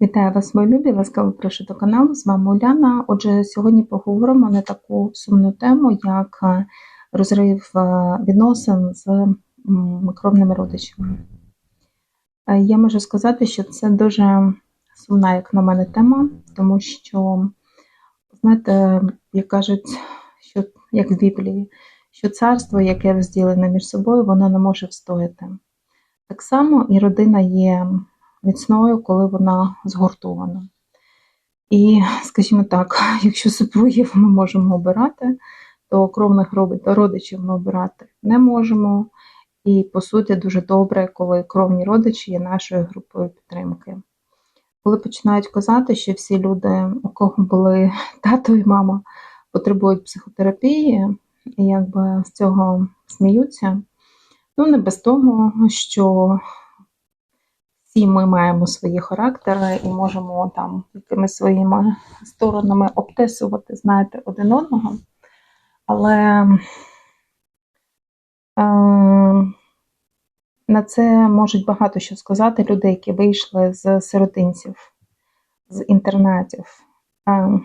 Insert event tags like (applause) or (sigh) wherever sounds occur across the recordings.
Вітаю вас, мої любі! Ласкаво прошу до каналу. З вами Уляна. Отже, сьогодні поговоримо на таку сумну тему, як е, розрив е, відносин з м, кровними родичами. Е, Я можу сказати, що це дуже сумна, як на мене, тема, тому що, знаєте, як кажуть, що як в Біблії, що царство, яке розділене між собою, воно не може встояти. Так само і родина є міцною, коли вона згуртована. І, скажімо так, (laughs) якщо супругів ми можемо обирати, то кровних родичів ми обирати не можемо. І, по суті, дуже добре, коли кровні родичі є нашою групою підтримки. Коли починають казати, що всі люди, у кого були (laughs) тато і мама, потребують психотерапії, і якби з цього сміються, ну не без того, що всі ми маємо свої характери і можемо там якимись своїми сторонами обтесувати, знаєте, один одного. Але е, на це можуть багато що сказати люди, які вийшли з сиротинців, з інтернатів, е,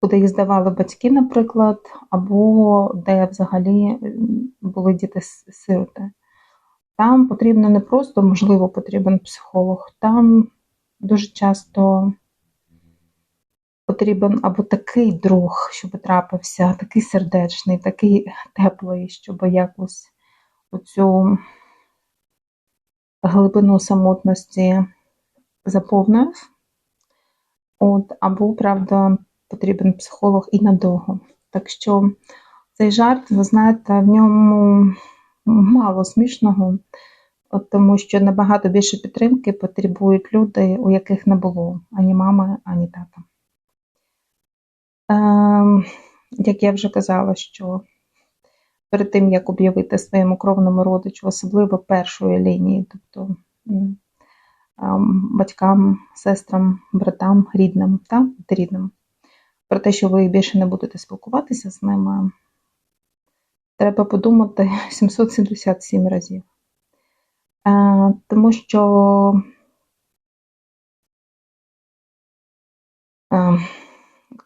куди їх здавали батьки, наприклад, або де взагалі були діти-сироти. Там потрібно не просто, можливо, потрібен психолог, там дуже часто потрібен або такий друг, щоб трапився, такий сердечний, такий теплий, щоб якось оцю глибину самотності заповнив. От, або, правда, потрібен психолог і надовго. Так що цей жарт, ви знаєте, в ньому мало смішного, тому що набагато більше підтримки потребують люди, у яких не було ані мами, ані тата. Ем, як я вже казала, що перед тим, як об'явити своєму кровному родичу, особливо першої лінії, тобто ем, батькам, сестрам, братам, рідним, та, рідним, про те, що ви більше не будете спілкуватися з ними, треба подумати (laughs) 777 разів. Е, тому що е,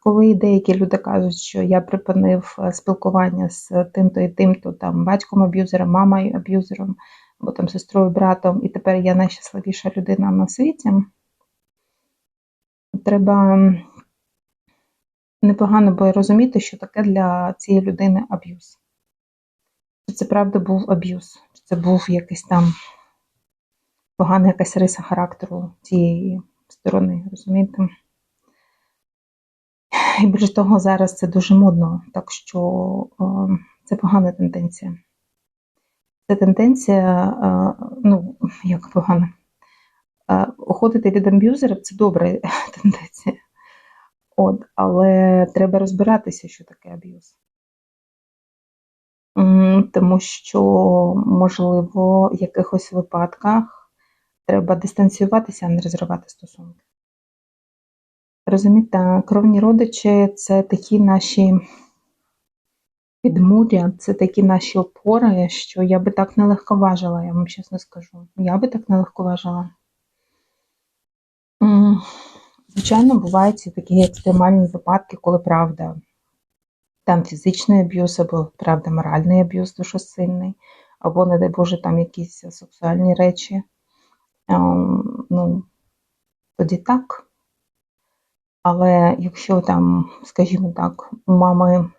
коли деякі люди кажуть, що я припинив е, спілкування з тим-то і тим-то там батьком аб'юзером, мамою аб'юзером, або там сестрою, братом, і тепер я найщасливіша людина на світі, треба непогано би розуміти, що таке для цієї людини аб'юз. Чи це правда був аб'юз, чи це був якийсь там погана якась риса характеру цієї сторони, розумієте? І більш того, зараз це дуже модно, так що е, це погана тенденція. Це тенденція, е, ну, як погана. Е, Уходити від аб'юзерів це добра (laughs) тенденція. От, але треба розбиратися, що таке аб'юз. Тому що, можливо, в якихось випадках треба дистанціюватися, а не розривати стосунки. Розумієте, кровні родичі це такі наші підмуря, це такі наші опори, що я би так не легковажила, я вам чесно скажу. Я би так не легковажила. Звичайно, бувають і такі екстремальні випадки, коли правда, там фізичний аб'юз, або правда, моральний аб'юз дуже сильний, або, не дай Боже, там якісь сексуальні речі. Ем, Ну, тоді так. Але якщо там, скажімо так, мами,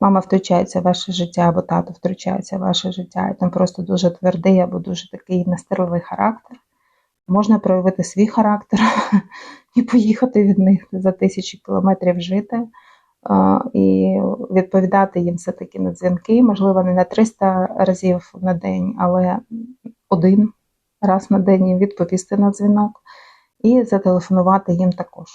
мама втручається в ваше життя, або тато втручається в ваше життя, і там просто дуже твердий або дуже такий настирливий характер, можна проявити свій характер (laughs) і поїхати від них за тисячі кілометрів жити. І відповідати їм все-таки на дзвінки, можливо, не на 300 разів на день, але один раз на день їм відповісти на дзвінок і зателефонувати їм також.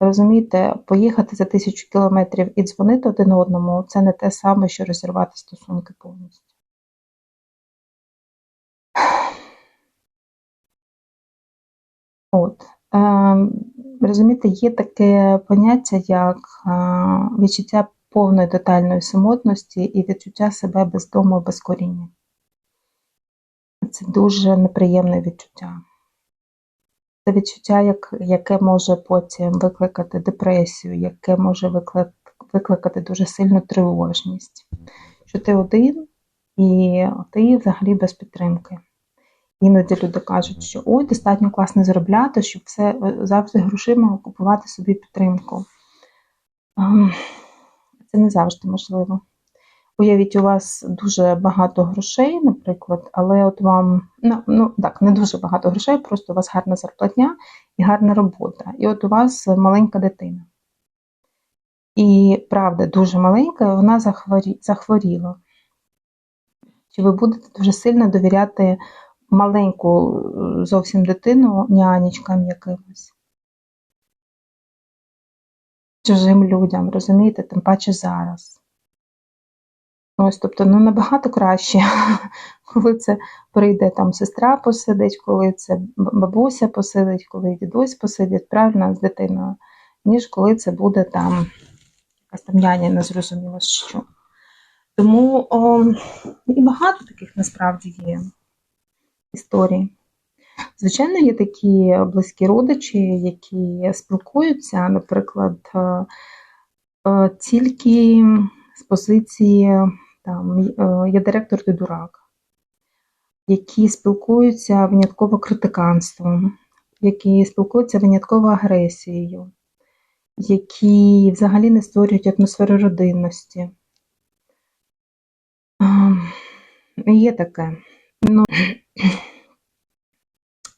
Розумієте, поїхати за тисячу кілометрів і дзвонити один одному це не те саме, що розірвати стосунки повністю. От. Розумієте, є таке поняття, як е, відчуття повної тотальної самотності і відчуття себе без дому, без коріння. це дуже неприємне відчуття. Це відчуття, як, яке може потім викликати депресію, яке може викликати дуже сильну тривожність. Що ти один і ти взагалі без підтримки. Іноді люди кажуть, що ой, достатньо класно заробляти, щоб все завжди грошима купувати собі підтримку. Ем, Це не завжди можливо. Уявіть, у вас дуже багато грошей, наприклад, але от вам, ну, ну так, не дуже багато грошей, просто у вас гарна зарплатня і гарна робота. І от у вас маленька дитина. І правда, дуже маленька, вона захворі, захворіла. Чи ви будете дуже сильно довіряти маленьку зовсім дитину нянечкам якимось? Чужим людям, розумієте, тим паче зараз. Ось, тобто, ну набагато краще, (laughs) коли це прийде там сестра посидить, коли це бабуся посидить, коли дідусь посидить правильно з дитиною, ніж коли це буде там якась там няня, не зрозуміло що. Тому о, і багато таких насправді є історій. Звичайно, є такі близькі родичі, які спілкуються, наприклад, е, е, тільки з позиції там е, я директор ти дурак, які спілкуються винятково критиканством, які спілкуються винятково агресією, які взагалі не створюють атмосферу родинності. Є таке. Ну,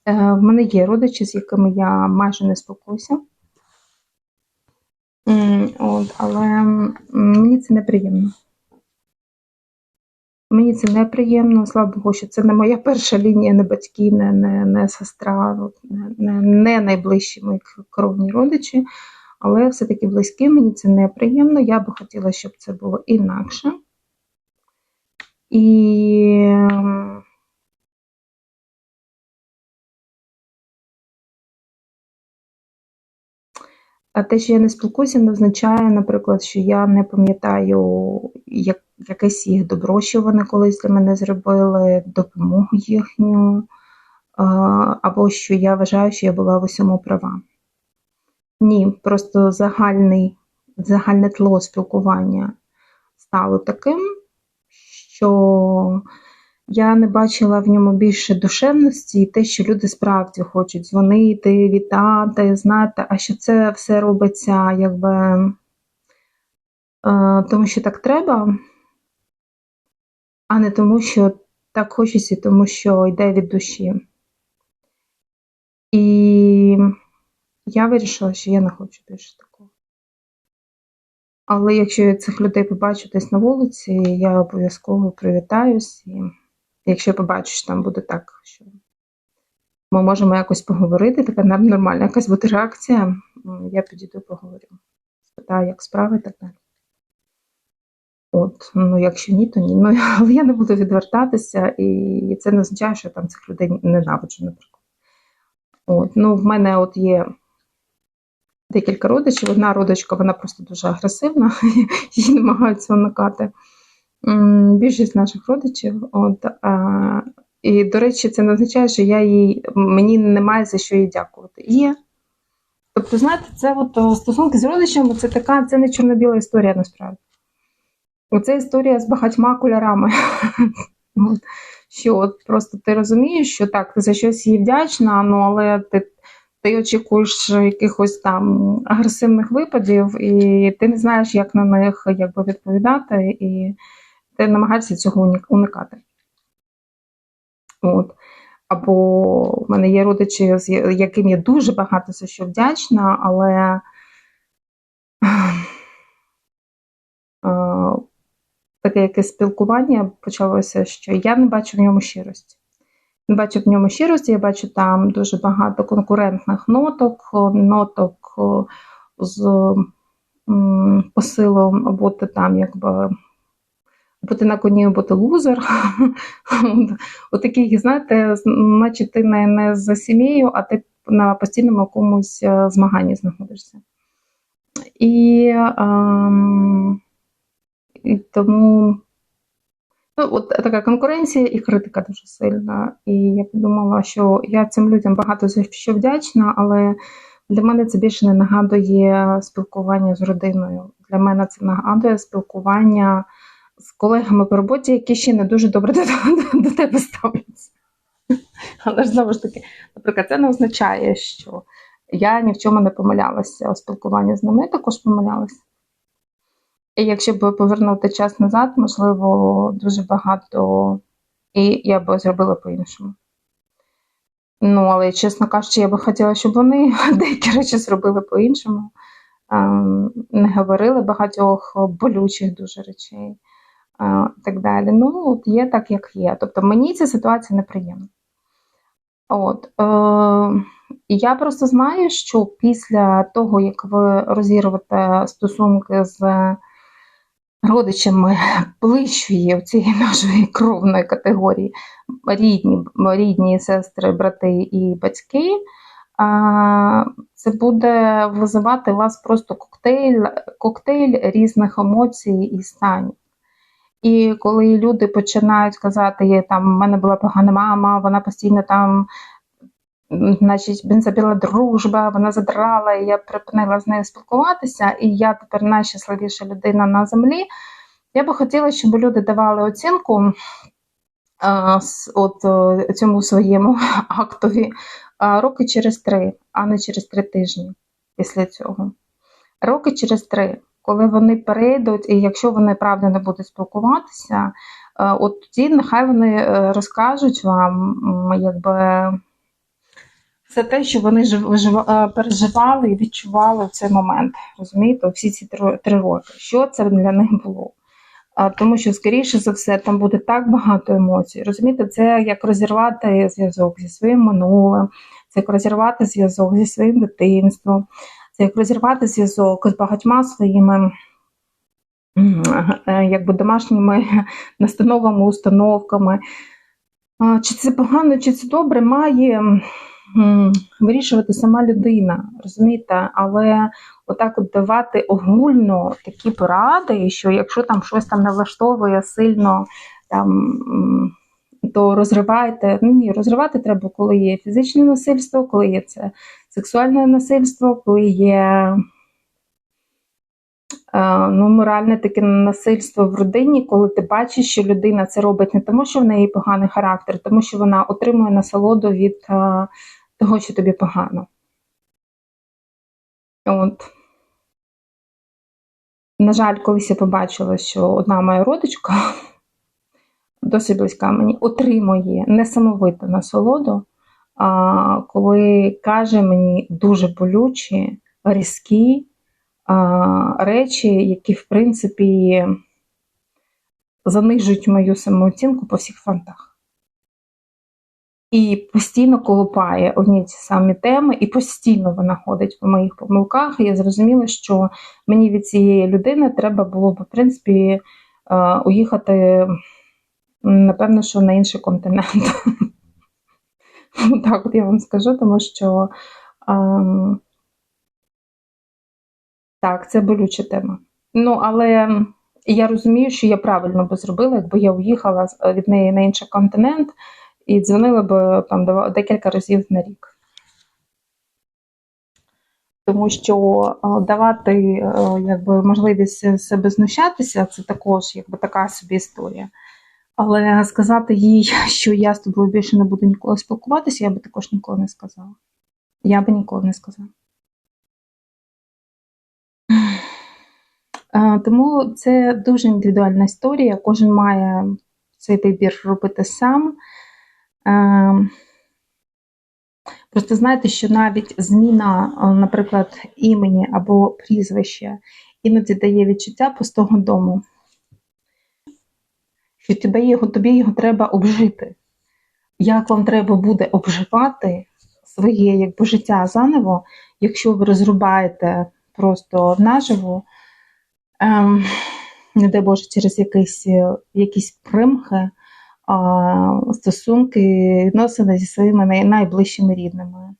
В мене є родичі, з якими я майже не спілкуюся. От, Але мені це неприємно. Мені це неприємно, слава Богу, що це не моя перша лінія, не батьки, не не, не сестра, не, не найближчі мої кровні родичі, але все-таки близькі, мені це неприємно. Я би хотіла, щоб це було інакше. І А те, що я не спілкуюся, не означає, наприклад, що я не пам'ятаю як, якесь їх добро, що вони колись для мене зробили, допомогу їхню, або що я вважаю, що я була в усьому права. Ні, просто загальний, загальне тло спілкування стало таким, що я не бачила в ньому більше душевності і те, що люди справді хочуть дзвонити, вітати, знати, а що це все робиться, якби е, тому, що так треба, а не тому, що так хочеться, тому що йде від душі. І я вирішила, що я не хочу більше такого. Але якщо я цих людей побачу десь на вулиці, я обов'язково привітаюсь. І якщо я побачу, що там буде так, що ми можемо якось поговорити, така нормальна якась буде реакція, я підійду поговорю. Спитаю, як справи так далі. От, ну якщо ні, то ні. Ну, (laughs) але я не буду відвертатися, і це не означає, що я там цих людей ненавиджу, наприклад. От, ну, в мене от є декілька родичів. Одна родичка, вона просто дуже агресивна, (laughs) її намагаються уникати. Більшість наших родичів. От, а, І, до речі, це не означає, що я їй, мені немає за що їй дякувати. Є. Тобто, знаєте, це от стосунки з родичами це така, це не чорно-біла історія насправді. Оце історія з багатьма кольорами. (laughs) Що от просто ти розумієш, що так, ти за щось їй вдячна, ну але ти ти очікуєш якихось там агресивних випадів, і ти не знаєш, як на них якби, відповідати, і ти намагаєшся цього уникати. От. Або в мене є родичі, з яким я дуже багато за що вдячна, але таке якесь спілкування почалося, що я не бачу в ньому щирості. Не бачу в ньому щирості, я бачу там дуже багато конкурентних ноток, ноток з посилом бути там, якби. Бути на коні, бути лузер. (laughs) Отакий, знаєте, наче ти не, не за сім'єю, а ти на постійному якомусь е, змаганні знаходишся. І, ем, і тому Ну, от така конкуренція і критика дуже сильна. І я подумала, що я цим людям багато за що вдячна, але для мене це більше не нагадує спілкування з родиною. Для мене це нагадує спілкування з колегами по роботі, які ще не дуже добре до, (laughs) до, до тебе ставляться. Але ж знову ж таки, наприклад, це не означає, що я ні в чому не помилялася у спілкуванні з ними, я також помилялася. І якщо б повернути час назад, можливо, дуже багато, і я б зробила по-іншому. Ну, але, чесно кажучи, я би хотіла, щоб вони (laughs) деякі речі зробили по-іншому, ем, не говорили багатьох болючих дуже речей і так далі. Ну, от є так, як є. Тобто мені ця ситуація неприємна. От, е, я просто знаю, що після того, як ви розірвете стосунки з родичами ближчої цієї нашої кровної категорії, рідні, рідні сестри, брати і батьки, а, це буде визивати у вас просто коктейль, коктейль різних емоцій і станів. І коли люди починають казати, там в мене була погана мама, вона постійно там, значить, бензобіла дружба, вона задрала, і я припинила з нею спілкуватися, і я тепер найщасливіша людина на землі. Я би хотіла, щоб люди давали оцінку а, от е, цьому своєму (laughs) актові а, роки через три, а не через три тижні після цього. Роки через три, коли вони перейдуть, і якщо вони правда не будуть спілкуватися, е, от тоді нехай вони е, розкажуть вам, якби. Все те, що вони е, переживали і відчували в цей момент, розумієте, всі ці три, роки. Що це для них було? Тому що, скоріше за все, там буде так багато емоцій. Розумієте, це як розірвати зв'язок зі своїм минулим, це як розірвати зв'язок зі своїм дитинством, це як розірвати зв'язок з багатьма своїми е, якби домашніми (laughs) настановами, установками. Чи це погано, чи це добре, має вирішувати сама людина, розумієте? Але отак от давати огульно такі поради, що якщо там щось там не влаштовує сильно, там, то розривайте. Ну ні, розривати треба, коли є фізичне насильство, коли є це сексуальне насильство, коли є е, ну, моральне таке насильство в родині, коли ти бачиш, що людина це робить не тому, що в неї поганий характер, тому що вона отримує насолоду від е, того, що тобі погано. От. На жаль, колись я побачила, що одна моя родичка, досить близька мені, отримує несамовиту насолоду, а, коли каже мені дуже болючі, різкі а, речі, які, в принципі, занижують мою самооцінку по всіх фронтах. І постійно колупає одні ті самі теми, і постійно вона ходить по моїх помилках. І я зрозуміла, що мені від цієї людини треба було б, в принципі, е, уїхати, напевно, що на інший континент. Так, от я вам скажу, тому що ем, так, це болюча тема. Ну, але я розумію, що я правильно би зробила, якби я уїхала від неї на інший континент і дзвонила б там декілька разів на рік. Тому що е, давати е, якби, можливість себе знущатися, це також якби, така собі історія. Але сказати їй, (laughs) що я з тобою більше не буду ніколи спілкуватися, я би також ніколи не сказала. Я би ніколи не сказала. Тому це дуже індивідуальна історія. Кожен має цей вибір робити сам. Просто знаєте, що навіть зміна, наприклад, імені або прізвища іноді дає відчуття пустого дому. Що тебе його, тобі його треба обжити. Як вам треба буде обживати своє якби, життя заново, якщо ви розрубаєте просто наживо, ем, не дай Боже, через якісь, е, якісь примхи, а, стосунки, відносини зі своїми най- найближчими рідними.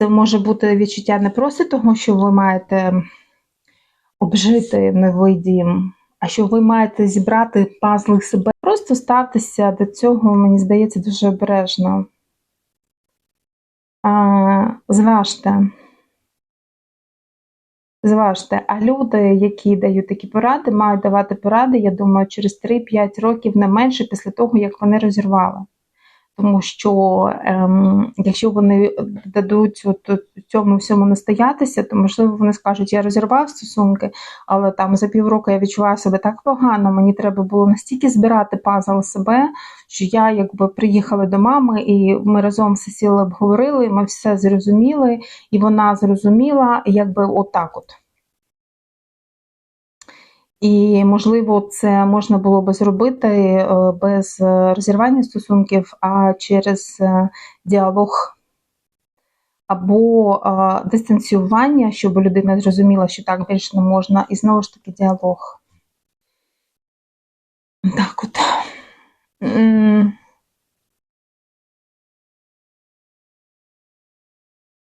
Це може бути відчуття не просто того, що ви маєте обжити новий дім, а що ви маєте зібрати пазли себе. Просто ставтеся до цього, мені здається, дуже обережно. А, зважте. Зважте, а люди, які дають такі поради, мають давати поради, я думаю, через 3-5 років не менше після того, як вони розірвали. Тому що ем, якщо вони дадуть от, цьому всьому настоятися, то можливо вони скажуть, я розірвав стосунки, але там за півроку я відчуваю себе так погано, мені треба було настільки збирати пазл себе, що я якби приїхала до мами, і ми разом все сіли, обговорили, ми все зрозуміли, і вона зрозуміла, якби отак от. І, можливо, це можна було би зробити е, без е, розірвання стосунків, а через е, діалог або дистанціювання, щоб людина зрозуміла, що так більше не можна, і знову ж таки діалог. Так от.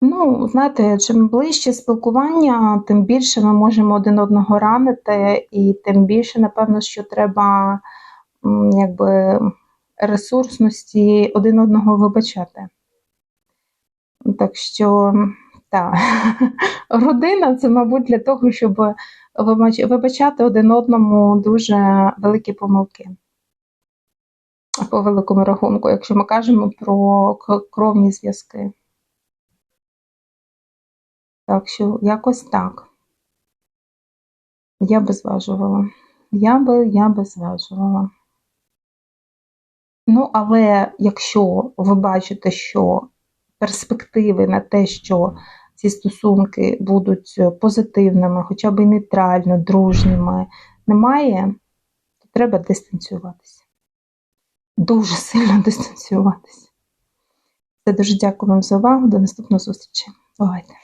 Ну, знаєте, чим ближче спілкування, тим більше ми можемо один одного ранити, і тим більше, напевно, що треба якби, ресурсності один одного вибачати. Так що, так, (laughs) родина це, мабуть, для того, щоб вибачати один одному дуже великі помилки. По великому рахунку, якщо ми кажемо про кровні зв'язки. Так що якось так. Я би зважувала. Я би, я би зважувала. Ну, але якщо ви бачите, що перспективи на те, що ці стосунки будуть позитивними, хоча б і нейтрально, дружніми, немає, то треба дистанціюватися. Дуже сильно дистанціюватися. Все, дуже дякую вам за увагу. До наступної зустрічі. Бувайте.